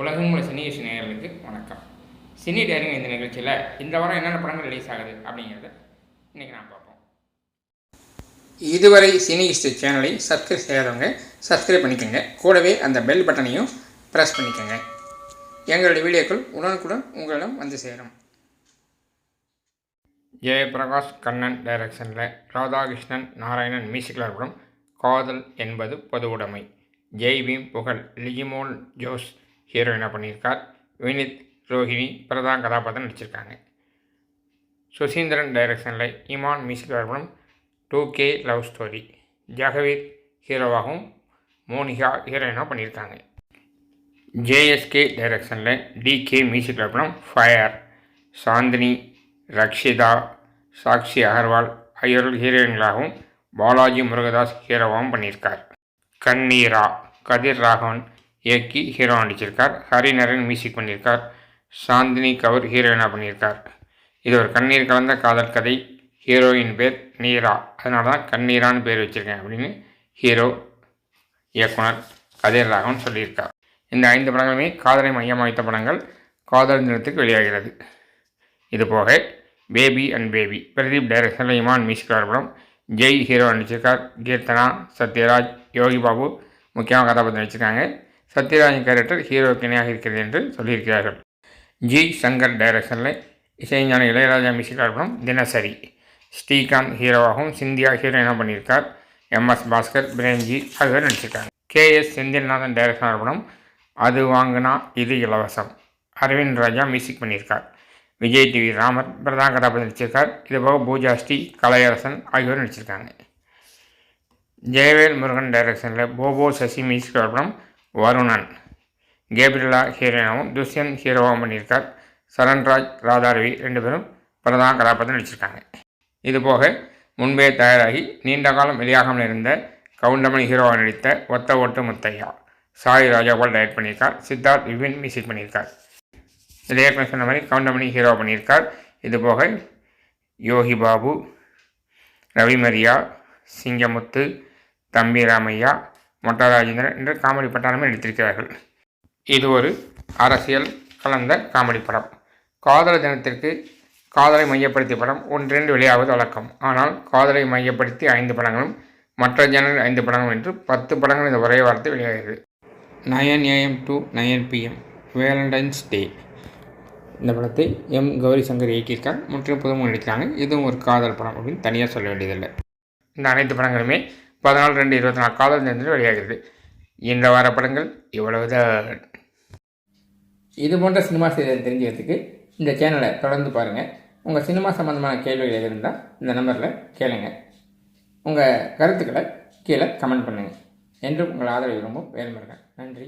உலகம் உள்ள சினி விஷய நேயர்களுக்கு வணக்கம். சினி டேரிங் இந்த நிகழ்ச்சியில் இந்த வாரம் என்னென்ன படங்கள் ரிலீஸ் ஆகுது அப்படிங்கிறத இன்றைக்கி நான் பார்ப்போம். இதுவரை சினி ஹிஸ்டரி சேனலை சப்ஸ்கிரைப் செய்யாதவங்க சப்ஸ்கிரைப் பண்ணிக்கோங்க. கூடவே அந்த பெல் பட்டனையும் ப்ரெஸ் பண்ணிக்கோங்க. எங்களுடைய வீடியோக்கள் உடனுக்குடன் உங்களிடம் வந்து சேரும். ஜெயபிரகாஷ் கண்ணன் டைரக்ஷனில் ராதாகிருஷ்ணன் நாராயணன் மியூசிக்கில் படம் காதல் என்பது பொது உடைமை. ஜெய் பீம் புகழ் லிஜிமோல் ஜோஸ் ஹீரோயினாக பண்ணியிருக்கார். வினித் ரோஹிணி பிரதான் கதாபாத்திரம் நடிச்சிருக்காங்க. சுசீந்திரன் டைரக்ஷனில் இமான் மியூசிக்கில் படம் two K love story. Jagaveer ஹீரோவாகவும் Monica ஹீரோயினாக பண்ணியிருக்காங்க. ஜேஎஸ்கே டைரக்ஷனில் டிகே மியூசிக்கில் படம் ஃபயர் சாந்தினி ரக்ஷிதா சாக்ஷி அகர்வால் ஆகியோர்கள் ஹீரோயின்களாகவும் பாலாஜி முருகதாஸ் ஹீரோவாகவும் பண்ணியிருக்கார். கண்ணீரா கதிர் ராகவன் இயக்கி ஹீரோ நடிச்சிருக்கார் ஹரிநரன் மியூசிக் பண்ணியிருக்கார் சாந்தினி கவுர் ஹீரோயினாக பண்ணியிருக்கார் இது ஒரு கண்ணீர் கலந்த காதல் கதை. ஹீரோயின் பேர் நீரா. அதனால தான் கண்ணீரான்னு பேர் வச்சுருக்கேன் அப்படின்னு ஹீரோ இயக்குனர் கதிர் ராகவன் சொல்லியிருக்கார். இந்த ஐந்து படங்களுமே காதலை மையமாக வைத்த படங்கள். காதல் தினத்துக்கு வெளியாகிறது. இதுபோக பேபி அண்ட் பேபி பிரதீப் டைரக்ஷனில் இமான் மியூசிக் படம். ஜெய் ஹீரோ நடிச்சிருக்கார் கீர்த்தனா சத்யராஜ் யோகி பாபு முக்கியமாக கதாபாத்திரம் நடிச்சிருக்காங்க. சத்யராஜன் கேரக்டர் ஹீரோக்கு இணையாக இருக்கிறது என்று சொல்லியிருக்கிறார்கள். ஜி. சங்கர் டைரக்ஷனில் இசைஞான இளையராஜா மியூசிக் படம் தினசரி. ஸ்ரீகாந்த் ஹீரோவாகவும் சிந்தியா ஹீரோயினாக பண்ணியிருக்கார்? எம்எஸ் பாஸ்கர் பிரேம்ஜி ஆகியோர் நடிச்சிருக்காங்க. கே. எஸ். செந்தில்நாதன் டைரக்ஷனார் படம் அது வாங்கினா இது இலவசம். அரவிந்த் ராஜா மியூசிக் பண்ணியிருக்கார். விஜய் டிவி ராமர் பிரதான் கதாபாத்திரம் நடிச்சிருக்கார். இதுபோக பூஜா ஸ்ரீ கலையரசன் ஆகியோர் நடிச்சிருக்காங்க. ஜெயவேல் முருகன் டைரக்ஷனில் போபோ சசி மியூசிக் படம் வருணன். கேப்ரிலா ஹீரோனாகவும் துஷ்யந்த் ஹீரோவாகவும் பண்ணியிருக்கார். சரண்ராஜ் ராதாரவி ரெண்டு பேரும் பிரதான கதாபாத்திரம் நடிச்சிருக்காங்க. இதுபோக முன்பே தயாராகி நீண்ட காலம் வெளியாகாமல் இருந்த கவுண்டமணி ஹீரோவாக நடித்த ஒத்த ஒட்டு முத்தையா சாய் ராஜகோபால் டைரக்ட் பண்ணியிருக்கார். சித்தார்த் விபின் மியூசிக் பண்ணியிருக்கார். இதில் ஏற்கனவே சொன்ன மாதிரி கவுண்டமணி ஹீரோ பண்ணியிருக்கார். இதுபோக யோகி பாபு ரவிமரியா சிங்கமுத்து தம்பி ராமையா மொட்டா ராஜேந்திரன் என்று காமெடி பட்டாளமே நடித்திருக்கிறார்கள். இது ஒரு அரசியல் கலந்த காமெடி படம். காதல் தினத்திற்கு காதலை மையப்படுத்திய படம் ஒன்றிரண்டு வெளியாவது வழக்கம். ஆனால் காதலை மையப்படுத்தி ஐந்து படங்களும் மற்ற ஜனல் ஐந்து படங்களும் என்று பத்து படங்கள் இந்த ஒரே வாரத்தில் வெளியாகிறது. Nine AM to nine PM Valentine's Day. இந்த படத்தை எம் கௌரி சங்கர் இயக்கியிருக்கார். முற்றிலும் புதுமுக நடிக்கிறாங்க. இதுவும் ஒரு காதல் படம் அப்படின்னு தனியாக சொல்ல வேண்டியதில்லை. இந்த அனைத்து படங்களுமே பதினாலு ரெண்டு இருபத்தி நாலு காலம் தினத்தில் வெளியாகிறது. இந்த வார படங்கள் இவ்வளவுதான். இது போன்ற சினிமா செய்தியை தெரிஞ்சுக்கிறதுக்கு இந்த சேனலை தொடர்ந்து பாருங்கள் உங்கள் சினிமா சம்மந்தமான கேள்விகள் எது இருந்தால் இந்த நம்பரில் கேளுங்க. உங்கள் கருத்துக்களை கீழே கமெண்ட் பண்ணுங்கள் என்றும் உங்கள் ஆதரவு விரும்பும் வேல்முருகன். நன்றி.